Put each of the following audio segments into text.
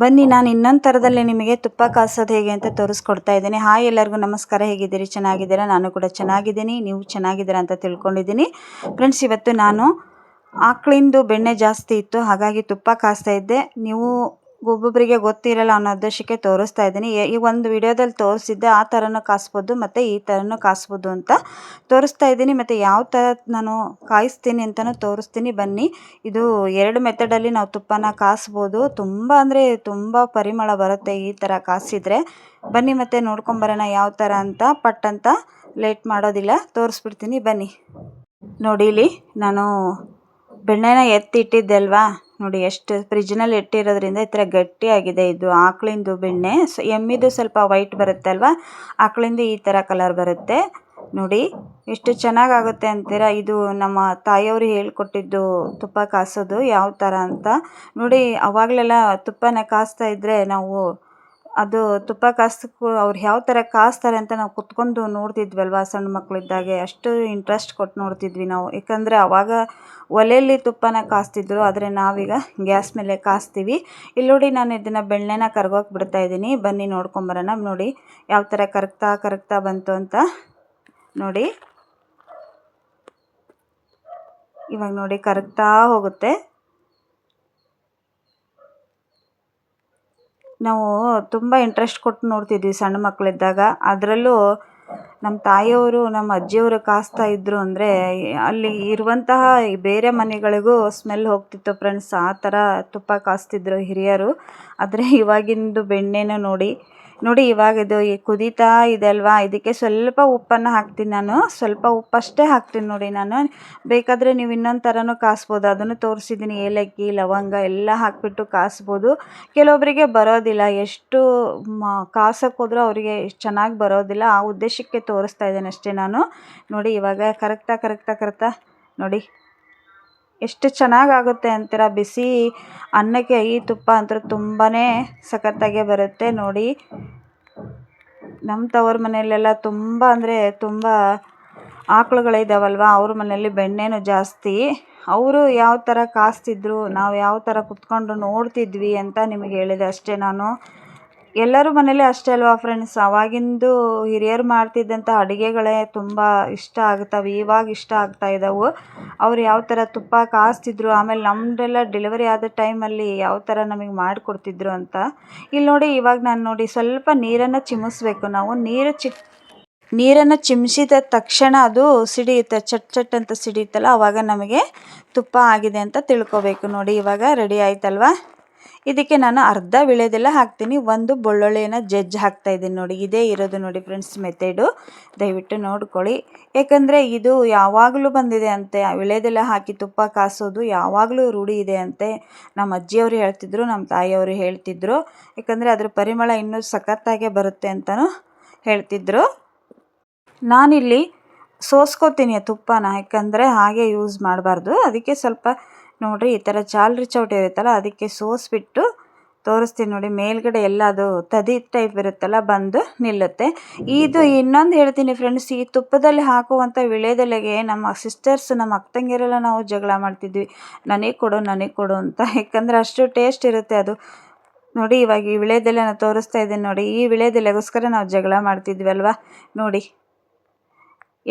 ಬನ್ನಿ, ನಾನು ಇನ್ನೊಂದು ಥರದಲ್ಲಿ ನಿಮಗೆ ತುಪ್ಪ ಕಾಸೋದು ಹೇಗೆ ಅಂತ ತೋರಿಸ್ಕೊಡ್ತಾ ಇದ್ದೀನಿ. ಹಾಯ್ ಎಲ್ಲರಿಗೂ ನಮಸ್ಕಾರ. ಹೇಗಿದ್ದೀರಿ? ಚೆನ್ನಾಗಿದ್ದೀರಾ? ನಾನು ಕೂಡ ಚೆನ್ನಾಗಿದ್ದೀನಿ. ನೀವು ಚೆನ್ನಾಗಿದ್ದೀರಾ ಅಂತ ತಿಳ್ಕೊಂಡಿದ್ದೀನಿ. ಫ್ರೆಂಡ್ಸ್, ಇವತ್ತು ನಾನು ಆಕಳಿಂದು ಬೆಣ್ಣೆ ಜಾಸ್ತಿ ಇತ್ತು, ಹಾಗಾಗಿ ತುಪ್ಪ ಕಾಸ್ತಾ ಇದ್ದೆ. ನೀವು ಒಬ್ಬೊಬ್ಬರಿಗೆ ಗೊತ್ತಿರಲ್ಲ ಅನ್ನೋ ಉದ್ದೇಶಕ್ಕೆ ತೋರಿಸ್ತಾ ಇದ್ದೀನಿ. ಈ ಒಂದು ವಿಡಿಯೋದಲ್ಲಿ ತೋರಿಸಿದ್ದೆ ಆ ಥರನೂ ಕಾಯಿಸ್ಬೋದು ಮತ್ತು ಈ ಥರನೂ ಕಾಯಿಸ್ಬೋದು ಅಂತ ತೋರಿಸ್ತಾ ಇದ್ದೀನಿ. ಮತ್ತು ಯಾವ ಥರ ನಾನು ಕಾಯಿಸ್ತೀನಿ ಅಂತಲೂ ತೋರಿಸ್ತೀನಿ. ಬನ್ನಿ, ಇದು ಎರಡು ಮೆಥಡಲ್ಲಿ ನಾವು ತುಪ್ಪನ ಕಾಯಿಸ್ಬೋದು ತುಂಬ ಅಂದರೆ ತುಂಬ ಪರಿಮಳ ಬರುತ್ತೆ ಈ ಥರ ಕಾಸಿದ್ರೆ. ಬನ್ನಿ, ಮತ್ತು ನೋಡ್ಕೊಂಬರೋಣ ಯಾವ ಥರ ಅಂತ. ಪಟ್ ಅಂತ ಲೇಟ್ ಮಾಡೋದಿಲ್ಲ, ತೋರಿಸ್ಬಿಡ್ತೀನಿ. ಬನ್ನಿ ನೋಡಿಲಿ ನಾನು ಬೆಣ್ಣೆನ ಎತ್ತಿಟ್ಟಿದ್ದೆ ಅಲ್ವಾ? ನೋಡಿ, ಎಷ್ಟು ಫ್ರಿಜ್ನಲ್ಲಿ ಇಟ್ಟಿರೋದ್ರಿಂದ ಈ ಥರ ಗಟ್ಟಿಯಾಗಿದೆ ಇದು ಆಕಳಿಂದು ಬೆಣ್ಣೆ. ಸೊ ಎಮ್ಮಿದು ಸ್ವಲ್ಪ ವೈಟ್ ಬರುತ್ತೆ ಅಲ್ವಾ ಆಕಳಿಂದು ಈ ಥರ ಕಲರ್ ಬರುತ್ತೆ. ನೋಡಿ, ಎಷ್ಟು ಚೆನ್ನಾಗಾಗುತ್ತೆ ಅಂತೀರಾ? ಇದು ನಮ್ಮ ತಾಯಿಯವರು ಹೇಳ್ಕೊಟ್ಟಿದ್ದು ತುಪ್ಪ ಕಾಸೋದು ಯಾವ ಥರ ಅಂತ. ನೋಡಿ, ಅವಾಗಲೆಲ್ಲ ತುಪ್ಪನ ಕಾಸ್ತಾ ಇದ್ದರೆ ನಾವು ಅದು ತುಪ್ಪ ಕಾಸಕ್ಕೂ ಅವ್ರು ಯಾವ ಥರ ಕಾಸ್ತಾರೆ ಅಂತ ನಾವು ಕುತ್ಕೊಂಡು ನೋಡ್ತಿದ್ವಲ್ವ ಸಣ್ಣ ಮಕ್ಕಳಿದ್ದಾಗೆ ಅಷ್ಟು ಇಂಟ್ರೆಸ್ಟ್ ಕೊಟ್ಟು ನೋಡ್ತಿದ್ವಿ ನಾವು. ಯಾಕಂದರೆ ಅವಾಗ ಒಲೆಯಲ್ಲಿ ತುಪ್ಪನ ಕಾಸ್ತಿದ್ರು, ಆದರೆ ನಾವೀಗ ಗ್ಯಾಸ್ ಮೇಲೆ ಕಾಸ್ತೀವಿ. ಇಲ್ಲಿ ನೋಡಿ ನಾನು ಇದನ್ನು ಬೆಣ್ಣೆನ ಕರ್ಗೋಕೆ ಬಿಡ್ತಾ ಇದ್ದೀನಿ. ಬನ್ನಿ ನೋಡ್ಕೊಂಬರೋಣ ನೋಡಿ ಯಾವ ಥರ ಕರಗ್ತಾ ಕರಗ್ತಾ ಬಂತು ಅಂತ ನೋಡಿ. ಇವಾಗ ನೋಡಿ ಕರಗ್ತಾ ಹೋಗುತ್ತೆ. ನಾವು ತುಂಬ ಇಂಟ್ರೆಸ್ಟ್ ಕೊಟ್ಟು ನೋಡ್ತಿದ್ವಿ ಸಣ್ಣ ಮಕ್ಕಳಿದ್ದಾಗ ಅದರಲ್ಲೂ ನಮ್ಮ ತಾಯಿಯವರು ನಮ್ಮ ಅಜ್ಜಿಯವರು ಕಾಸ್ತಾ ಇದ್ದರು ಅಂದರೆ ಅಲ್ಲಿ ಇರುವಂತಹ ಬೇರೆ ಮನೆಗಳಿಗೂ ಸ್ಮೆಲ್ ಹೋಗ್ತಿತ್ತು ಫ್ರೆಂಡ್ಸ್ ಆ ಥರ ತುಪ್ಪ ಕಾಸ್ತಿದ್ರು ಹಿರಿಯರು. ಆದರೆ ಇವಾಗಿಂದು ಬೆಣ್ಣೆನ ನೋಡಿ ನೋಡಿ, ಇವಾಗ ಇದು ಕುದೀತಾ ಇದೆ ಅಲ್ವಾ ಇದಕ್ಕೆ ಸ್ವಲ್ಪ ಉಪ್ಪನ್ನು ಹಾಕ್ತೀನಿ ನಾನು. ಸ್ವಲ್ಪ ಉಪ್ಪಷ್ಟೇ ಹಾಕ್ತೀನಿ ನೋಡಿ ನಾನು. ಬೇಕಾದರೆ ನೀವು ಇನ್ನೊಂದು ಥರನೂ ಕಾಸ್ಬೋದು. ಅದನ್ನು ತೋರಿಸಿದ್ದೀನಿ. ಏಲಕ್ಕಿ, ಲವಂಗ ಎಲ್ಲ ಹಾಕಿಬಿಟ್ಟು ಕಾಸ್ಬೋದು. ಕೆಲವೊಬ್ಬರಿಗೆ ಬರೋದಿಲ್ಲ. ಎಷ್ಟು ಮ ಹೋದರೂ ಅವರಿಗೆ ಚೆನ್ನಾಗಿ ಬರೋದಿಲ್ಲ. ಆ ಉದ್ದೇಶಕ್ಕೆ ತೋರಿಸ್ತಾ ಇದ್ದೇನೆ ಅಷ್ಟೇ ನಾನು. ನೋಡಿ, ಇವಾಗ ಕರಗ್ತಾ ಕರಗ್ತಾ ಕರೆಕ್ಟಾ ನೋಡಿ. ಎಷ್ಟು ಚೆನ್ನಾಗಾಗುತ್ತೆ ಅಂತೀರಾ? ಬಿಸಿ ಅನ್ನಕ್ಕೆ ಈ ತುಪ್ಪ ಅಂತೂ ತುಂಬಾ ಸಖತ್ತಾಗೆ ಬರುತ್ತೆ ನೋಡಿ. ನಮ್ಮ ತವ್ರ ಮನೆಯಲ್ಲೆಲ್ಲ ತುಂಬ ಅಂದರೆ ತುಂಬ ಆಕಳುಗಳಿದ್ದಾವಲ್ವ ಅವ್ರ ಮನೆಯಲ್ಲಿ ಬೆಣ್ಣೆನೂ ಜಾಸ್ತಿ. ಅವರು ಯಾವ ಥರ ಕಾಸ್ತಿದ್ರು, ನಾವು ಯಾವ ಥರ ಕುತ್ಕೊಂಡು ನೋಡ್ತಿದ್ವಿ ಅಂತ ನಿಮಗೆ ಹೇಳಿದೆ ಅಷ್ಟೇ ನಾನು. ಎಲ್ಲರ ಮನೇಲಿ ಅಷ್ಟೇ ಅಲ್ವಾ ಫ್ರೆಂಡ್ಸ್ ಅವಾಗಿಂದು ಹಿರಿಯರು ಮಾಡ್ತಿದ್ದಂಥ ಅಡುಗೆಗಳೇ ತುಂಬ ಇಷ್ಟ ಆಗ್ತವೆ, ಇವಾಗ ಇಷ್ಟ ಆಗ್ತಾ ಇದ್ದಾವೆ ಅವ್ರು ಯಾವ ಥರ ತುಪ್ಪ ಕಾಸ್ತಿದ್ರು ಆಮೇಲೆ ನಮ್ಮದೆಲ್ಲ ಡೆಲಿವರಿ ಆದ ಟೈಮಲ್ಲಿ ಯಾವ ಥರ ನಮಗೆ ಮಾಡಿಕೊಡ್ತಿದ್ರು ಅಂತ. ಇಲ್ಲಿ ನೋಡಿ, ಇವಾಗ ನಾನು ನೋಡಿ, ಸ್ವಲ್ಪ ನೀರನ್ನು ಚಿಮ್ಮಿಸ್ಬೇಕು ನಾವು. ನೀರು ಚಿ, ನೀರನ್ನು ಚಿಮ್ಮಿಸಿದ ತಕ್ಷಣ ಅದು ಸಿಡಿಯುತ್ತೆ ಚಟ್ ಚಟ್ ಅಂತ ಸಿಡಿಯುತ್ತಲ್ಲ, ಅವಾಗ ನಮಗೆ ತುಪ್ಪ ಆಗಿದೆ ಅಂತ ತಿಳ್ಕೊಬೇಕು. ನೋಡಿ, ಇವಾಗ ರೆಡಿ ಆಯ್ತಲ್ವಾ? ಇದಕ್ಕೆ ನಾನು ಅರ್ಧ ವಿಳೆದೆಲ್ಲ ಹಾಕ್ತೀನಿ. ಒಂದು ಬೆಳ್ಳುಳ್ಳಿಯನ್ನು ಜಜ್ಜಿ ಹಾಕ್ತಾ ಇದ್ದೀನಿ ನೋಡಿ. ಇದೇ ಇರೋದು ನೋಡಿ ಫ್ರೆಂಡ್ಸ್ ಮೆಥೆಡು. ದಯವಿಟ್ಟು ನೋಡ್ಕೊಳ್ಳಿ. ಯಾಕಂದರೆ ಇದು ಯಾವಾಗಲೂ ಬಂದಿದೆ ಅಂತೆ. ವಿಳೆದೆಲ್ಲ ಹಾಕಿ ತುಪ್ಪ ಕಾಸೋದು ಯಾವಾಗಲೂ ರೂಢಿ ಇದೆ ಅಂತೆ. ನಮ್ಮ ಅಜ್ಜಿಯವರು ಹೇಳ್ತಿದ್ರು, ನಮ್ಮ ತಾಯಿಯವರು ಹೇಳ್ತಿದ್ರು. ಯಾಕಂದರೆ ಅದ್ರ ಪರಿಮಳ ಇನ್ನೂ ಸಖತ್ತಾಗೆ ಬರುತ್ತೆ ಅಂತಲೂ ಹೇಳ್ತಿದ್ರು. ನಾನಿಲ್ಲಿ ಸೋಸ್ಕೋತೀನಿ ತುಪ್ಪನ. ಯಾಕಂದರೆ ಹಾಗೆ ಯೂಸ್ ಮಾಡಬಾರ್ದು. ಅದಕ್ಕೆ ಸ್ವಲ್ಪ ನೋಡಿರಿ ಈ ಥರ ಜಾಲ್ರಿ ಚೌಟ ಇರುತ್ತಲ್ಲ, ಅದಕ್ಕೆ ಸೋಸ್ಬಿಟ್ಟು ತೋರಿಸ್ತೀನಿ ನೋಡಿ. ಮೇಲ್ಗಡೆ ಎಲ್ಲ ಅದು ತದಿ ಟೈಪ್ ಇರುತ್ತಲ್ಲ, ಬಂದು ನಿಲ್ಲುತ್ತೆ. ಇದು ಇನ್ನೊಂದು ಹೇಳ್ತೀನಿ ಫ್ರೆಂಡ್ಸ್ ಈ ತುಪ್ಪದಲ್ಲಿ ಹಾಕುವಂಥ ವಿಳೆದೆಲೆಗೆ ನಮ್ಮ ಸಿಸ್ಟರ್ಸ್ ನಮ್ಮ ಅಕ್ಕಂಗಿರೆಲ್ಲ ನಾವು ಜಗಳ ಮಾಡ್ತಿದ್ವಿ. ನನಗೆ ಕೊಡು ನನಗೆ ಕೊಡು ಅಂತ. ಯಾಕಂದರೆ ಅಷ್ಟು ಟೇಸ್ಟ್ ಇರುತ್ತೆ ಅದು. ನೋಡಿ ಇವಾಗ ಈ ವಿಳೆದೆಲೆನ ತೋರಿಸ್ತಾ ಇದ್ದೀನಿ ನೋಡಿ. ಈ ವಿಳೆದೆಲೆಗೋಸ್ಕರ ನಾವು ಜಗಳ ಮಾಡ್ತಿದ್ವಿ ಅಲ್ವಾ? ನೋಡಿ.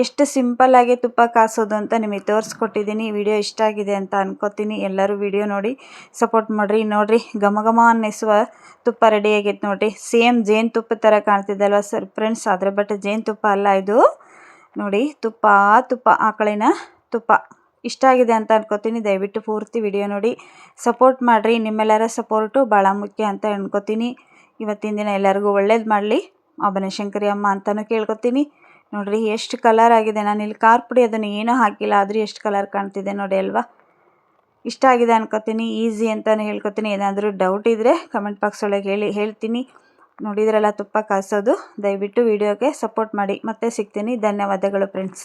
ಎಷ್ಟು ಸಿಂಪಲ್ಲಾಗಿ ತುಪ್ಪ ಕಾಸೋದು ಅಂತ ನಿಮಗೆ ತೋರಿಸ್ಕೊಟ್ಟಿದ್ದೀನಿ. ವಿಡಿಯೋ ಇಷ್ಟ ಆಗಿದೆ ಅಂತ ಅನ್ಕೋತೀನಿ. ಎಲ್ಲರೂ ವಿಡಿಯೋ ನೋಡಿ, ಸಪೋರ್ಟ್ ಮಾಡಿರಿ. ನೋಡಿರಿ, ಘಮ ಘಮ ಅನ್ನಿಸುವ ತುಪ್ಪ ರೆಡಿ ಆಗೈತೆ ನೋಡಿರಿ. ಸೇಮ್ ಜೇನುತುಪ್ಪ ಥರ ಕಾಣ್ತಿದ್ದಲ್ವ ಸರ್ ಫ್ರೆಂಡ್ಸ್? ಆದರೆ ಬಟ್ ಜೇನುತುಪ್ಪ ಅಲ್ಲ ಇದು. ನೋಡಿ, ತುಪ್ಪ ತುಪ್ಪ ಆಕಳಿನ ತುಪ್ಪ. ಇಷ್ಟ ಆಗಿದೆ ಅಂತ ಅನ್ಕೋತೀನಿ. ದಯವಿಟ್ಟು ಪೂರ್ತಿ ವಿಡಿಯೋ ನೋಡಿ. ಸಪೋರ್ಟ್ ಮಾಡಿರಿ. ನಿಮ್ಮೆಲ್ಲರ ಸಪೋರ್ಟು ಭಾಳ ಮುಖ್ಯ ಅಂತ ಅನ್ಕೋತೀನಿ. ಇವತ್ತಿನ ದಿನ ಎಲ್ಲರಿಗೂ ಒಳ್ಳೇದು ಮಾಡಲಿ. ಆ ಬನಶಂಕರಿ ಅಮ್ಮ ಅಂತಲೂ ಕೇಳ್ಕೊತೀನಿ. ನೋಡಿರಿ, ಎಷ್ಟು ಕಲರ್ ಆಗಿದೆ. ನಾನು ಇಲ್ಲಿ ಖಾರ ಪುಡಿ ಅದನ್ನು ಏನೂ ಹಾಕಿಲ್ಲ, ಆದರೂ ಎಷ್ಟು ಕಲರ್ ಕಾಣ್ತಿದೆ ನೋಡಿ ಅಲ್ವಾ? ಇಷ್ಟ ಆಗಿದೆ ಅನ್ಕೋತೀನಿ ಈಸಿ ಅಂತಲೇ ಹೇಳ್ಕೊತೀನಿ. ಏನಾದರೂ ಡೌಟ್ ಇದ್ದರೆ ಕಮೆಂಟ್ ಬಾಕ್ಸ್ ಒಳಗೆ ಹೇಳಿ, ಹೇಳ್ತೀನಿ. ನೋಡಿದ್ರಲ್ಲ ತುಪ್ಪ ಕಾಸೋದು, ದಯವಿಟ್ಟು ವಿಡಿಯೋಗೆ ಸಪೋರ್ಟ್ ಮಾಡಿ. ಮತ್ತೆ ಸಿಗ್ತೀನಿ. ಧನ್ಯವಾದಗಳು ಫ್ರೆಂಡ್ಸ್